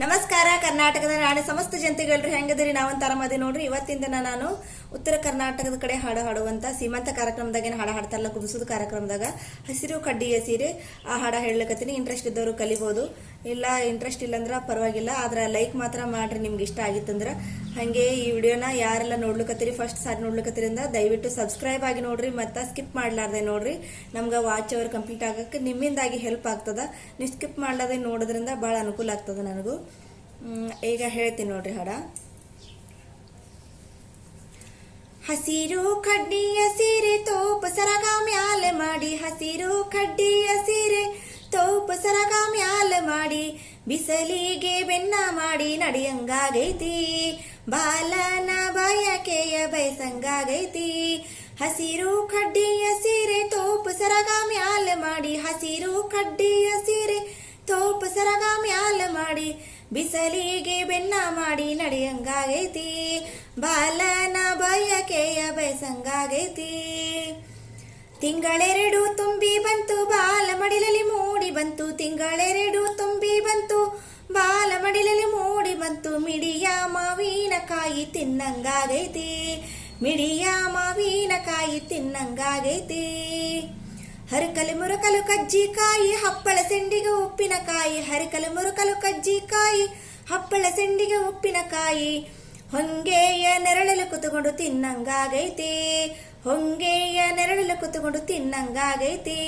ನಮಸ್ಕಾರ ಕರ್ನಾಟಕದ ನಾಳೆ ಸಮಸ್ತ ಜನತೆಗಳ್ರಿ ಹೆಂಗದಿರಿ ನಾವಂತ ಆರಾಮದಿ ನೋಡ್ರಿ. ಇವತ್ತಿಂದ ನಾನು ಉತ್ತರ ಕರ್ನಾಟಕದ ಕಡೆ ಹಾಡು ಹಾಡುವಂತ ಸೀಮಂತ ಕಾರ್ಯಕ್ರಮದಾಗ ಏನು ಹಾಡು ಹಾಡ್ತಾರಲ್ಲ ಕುದಿಸೋದು ಕಾರ್ಯಕ್ರಮದಾಗ. ಹಸಿರು ಕಡ್ಡಿಯ ಸೀರೆ ಆ ಹಾಡ ಹೇಳಕತ್ತೀನಿ. ಇಂಟ್ರೆಸ್ಟ್ ಇದ್ದವರು ಕಲಿಬೋದು. ಇಲ್ಲ ಇಂಟ್ರೆಸ್ಟ್ ಇಲ್ಲಂದ್ರೆ ಪರವಾಗಿಲ್ಲ. ಆದ್ರೆ ಲೈಕ್ ಮಾತ್ರ ಮಾಡ್ರಿ, ನಿಮ್ಗೆ ಇಷ್ಟ ಆಗಿತ್ತಂದ್ರೆ. ಹಾಗೆ ಈ ವಿಡಿಯೋನ ಯಾರೆಲ್ಲ ನೋಡ್ಲಿಕತ್ತೀರಿ ಫಸ್ಟ್ ಸಾರಿ ನೋಡ್ಲಿಕತ್ತೀರಿ ಅಂದ ದಯವಿಟ್ಟು ಸಬ್ಸ್ಕ್ರೈಬ್ ಆಗಿ ನೋಡ್ರಿ, ಮತ್ತೆ ಸ್ಕಿಪ್ ಮಾಡ್ಲಾರ್ದೆ ನೋಡ್ರಿ. ನಮ್ಗೆ ವಾಚ್ ಅವರ್ ಕಂಪ್ಲೀಟ್ ಆಗಕ್ಕೆ ನಿಮ್ಮಿಂದಾಗಿ ಹೆಲ್ಪ್ ಆಗ್ತದ. ನೀವು ಸ್ಕಿಪ್ ಮಾಡ್ಲಾರ್ದೆ ನೋಡೋದ್ರಿಂದ ಭಾಳ ಅನುಕೂಲ ಆಗ್ತದ ನನಗೂ. ಈಗ ಹೇಳ್ತೀನಿ ನೋಡ್ರಿ ಹಾಡ ಹಸಿರು ಕಡ್ಡಿಯ ಸೀರೆ ತೋಪ ಸರಗ ಮ್ಯಾಲ ಮಾಡಿ, ಹಸಿರು ಕಡ್ಡಿಯ ಸೀರೆ ತೋಪ ಸರಗ ಮ್ಯಾಲ ಮಾಡಿ, ಬಿಸಲಿಗೆ ಬೆನ್ನ ಮಾಡಿ ನಡಿಯಂಗಾಗೈತಿ, ಬಾಲನ ಬಯಕೆಯ ಬಯಸಂಗಾಗೈತಿ. ಹಸಿರು ಕಡ್ಡಿಯ ಸೀರೆ ತೋಪ ಸರಗ ಮ್ಯಾಲ ಮಾಡಿ, ಹಸಿರು ಕಡ್ಡಿಯ ಸೀರೆ ತೋಪ ಸರಗ ಮ್ಯಾಲ ಮಾಡಿ ಬಿಸಲಿಗೆ ಬೆನ್ನ ಮಾಡಿ ನಡೆಯಂಗಾಗೈತಿ. ಬಾಲನ ಬಯಕೆಯ ಬಯಸಂಗಾಗೈತಿ. ತಿಂಗಳೆರಡು ತುಂಬಿ ಬಂತು, ಬಾಲ ಮಡಿಲಲ್ಲಿ ಮೂಡಿ ಬಂತು. ತಿಂಗಳೆರಡು ತುಂಬಿ ಬಂತು, ಬಾಲ ಮಡಿಲಲ್ಲಿ ಮೂಡಿ ಬಂತು. ಮಿಡಿಯ ಮಾವಿನಕಾಯಿ ತಿನ್ನಂಗಾಗೈತಿ. ಮಿಡಿಯ ಮಾವಿನಕಾಯಿ ತಿನ್ನಂಗಾಗೈತಿ. ಹರಕಲು ಮುರುಕಲು ಕಜ್ಜಿಕಾಯಿ ಹಪ್ಪಳ ಸೆಂಡಿಗೆ ಉಪ್ಪಿನಕಾಯಿ ಹರಕಲು ಮುರುಕಲು ಕಜ್ಜಿಕಾಯಿ ಹಪ್ಪಳ ಸೆಂಡಿಗೆ ಉಪ್ಪಿನಕಾಯಿ ಹೊಂಗೆಯ ನೆರಳಲು ಕುತ್ಕೊಂಡು ತಿನ್ನಂಗಾಗೈತಿ, ಹೊಂಗೆಯ ನೆರಳಲು ಕೂತುಕೊಂಡು ತಿನ್ನಂಗಾಗೈತಿ.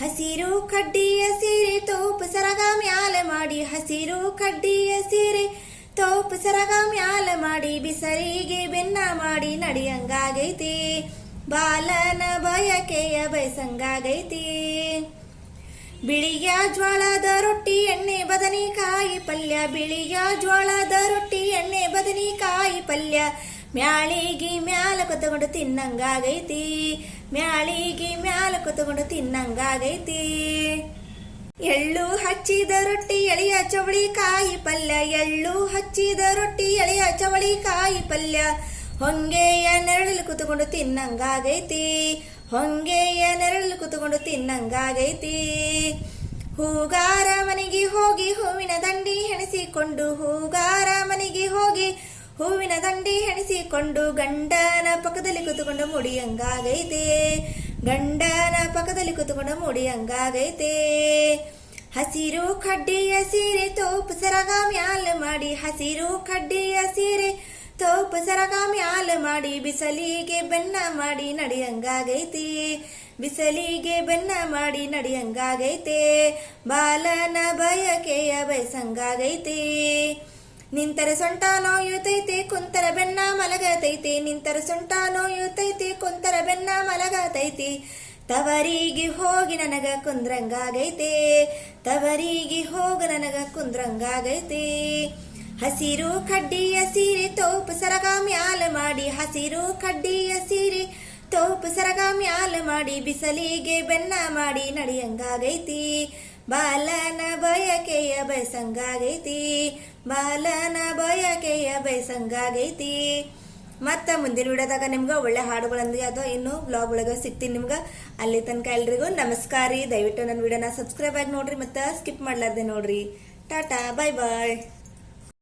ಹಸಿರು ಕಡ್ಡಿಯ ಸೀರೆ, ತೋಪು ಸರಗ ಮ್ಯಾಲೆ ಮಾಡಿ, ಹಸಿರು ಕಡ್ಡಿಯ ಸೀರೆ, ತೋಪು ಸರಗ ಮ್ಯಾಲೆ ಮಾಡಿ ಬಿಸರಿಗೆ ಬೆನ್ನ ಮಾಡಿ, ನಡಿಯಂಗಾಗೈತಿ. ಬಾಲನ ಬಯಕೆಯ ಬಯಸಂಗಾಗೈತಿ ಬಿಳಿಯ ಜ್ವಾಳದ ರೊಟ್ಟಿ ಎಣ್ಣೆ ಬದನೆಕಾಯಿ ಪಲ್ಯ, ಬಿಳಿಯ ಜ್ವಾಳದ ರೊಟ್ಟಿ ಎಣ್ಣೆ ಬದನೆಕಾಯಿ ಪಲ್ಯ. ಮ್ಯಾಳಿಗಿ ಮ್ಯಾಲ ಕೊತ್ತಕೊಂಡು ತಿನ್ನಂಗಾಗೈತಿ, ಮ್ಯಾಳಿಗಿ ಮ್ಯಾಲ ಕೊತ್ತಕೊಂಡು ತಿನ್ನಂಗಾಗೈತಿ. ಎಳ್ಳು ಹಚ್ಚಿದ ರೊಟ್ಟಿ ಎಳೆಯ ಚವಳಿ ಕಾಯಿ ಪಲ್ಯ, ಎಳ್ಳು ಹಚ್ಚಿದ ರೊಟ್ಟಿ ಎಳೆಯ ಚವಳಿ ಕಾಯಿ ಪಲ್ಯ. ಹೊಂಗೆಯ ನೆರಳಲ್ಲಿ ಕುತ್ಕೊಂಡು ತಿನ್ನಂಗಾಗೈತಿ. ಹೊಂಗೆಯ ನೆರಳಲ್ಲಿ ಕುತ್ಕೊಂಡು ತಿನ್ನಂಗಾಗೈತಿ. ಹೂಗಾರ ಮನೆಗೆ ಹೋಗಿ ಹೂವಿನ ದಂಡಿ ಹೆಣಸಿಕೊಂಡು ಹೂಗಾರ ಮನೆಗೆ ಹೋಗಿ ಹೂವಿನ ದಂಡಿ ಹೆಣಸಿಕೊಂಡು ಗಂಡನ ಪಕ್ಕದಲ್ಲಿ ಕುತ್ಕೊಂಡು ಮುಡಿಯಂಗಾಗೈತೆ. ಗಂಡನ ಪಕ್ಕದಲ್ಲಿ ಕುತ್ಕೊಂಡು ಮುಡಿಯಂಗಾಗೈತೆ. ಹಸಿರು ಕಡ್ಡಿಯ ಸೀರೆ ತೋಪು ಸರಗ ಮ್ಯಾಲ ಮಾಡಿ, ಹಸಿರು ಕಡ್ಡಿಯ ಸೀರೆ ತೋಪು ಸರಗಾಮಿ ಆಲ ಮಾಡಿ, ಬಿಸಲಿಗೆ ಬೆನ್ನ ಮಾಡಿ ನಡಿಯಂಗಾಗೈತಿ. ಬಿಸಲಿಗೆ ಬೆನ್ನ ಮಾಡಿ ನಡಿಯಂಗಾಗೈತೆ. ಬಾಲನ ಬಯಕೆಯ ಬಯಸಂಗಾಗೈತಿ. ನಿಂತರ ಸೊಂಟ ನೋಯುತ್ತೈತೆ ಕುಂತರ ಬೆನ್ನ ಮಲಗತೈತೆ. ನಿಂತರ ಸೊಂಟ ನೋಯುತೈತಿ, ಕುಂತರ ಬೆನ್ನ ಮಲಗತೈತಿ. ತವರಿಗೆ ಹೋಗಿ ನನಗ ಕುಂದ್ರಂಗಾಗೈತೆ. ತವರಿಗೆ ಹೋಗಿ ನನಗ ಕುಂದ್ರಂಗಾಗೈತೆ. ಹಸಿರು ಕಡ್ಡಿ ಸೀರೆ ತೋಪು ಸರಗ ಮ್ಯಾಲ ಮಾಡಿ ಹಸಿರು ಕಡ್ಡಿಯ ಸೀರೆ. ತೋಪು ಸರಗ ಮ್ಯಾಲ ಮಾಡಿ ಬಿಸಲಿಗೆ ಬೆನ್ನ ಮಾಡಿ ನಡಿಯಂಗಾಗೈತಿ. ಬಾಲನ ಬಯಕೆಯ ಬಯಸಂಗಾಗೈತಿ. ಬಾಲನ ಬಯಕೆಯ ಬಯಸಂಗಾಗೈತಿ. ಮತ್ತೆ ಮುಂದಿನ ವಿಡಿಯೋದಾಗ ನಿಮ್ಗೆ ಒಳ್ಳೆ ಹಾಡುಗಳಂದ್ರೆ ಅದು ಇನ್ನು ಬ್ಲಾಗ್ ಒಳಗೆ ಸಿಗ್ತೀನಿ ನಿಮ್ಗೆ. ಅಲ್ಲಿ ತನಕ ಎಲ್ರಿಗೂ ನಮಸ್ಕಾರ ರೀ. ದಯವಿಟ್ಟು ನನ್ನ ವಿಡಿಯೋನ ಸಬ್ಸ್ಕ್ರೈಬ್ ಆಗಿ ನೋಡ್ರಿ ಮತ್ತೆ ಸ್ಕಿಪ್ ಮಾಡ್ಲಾರ್ದೆ ನೋಡ್ರಿ. ಟಾಟಾ ಬಾಯ್ ಬಾಯ್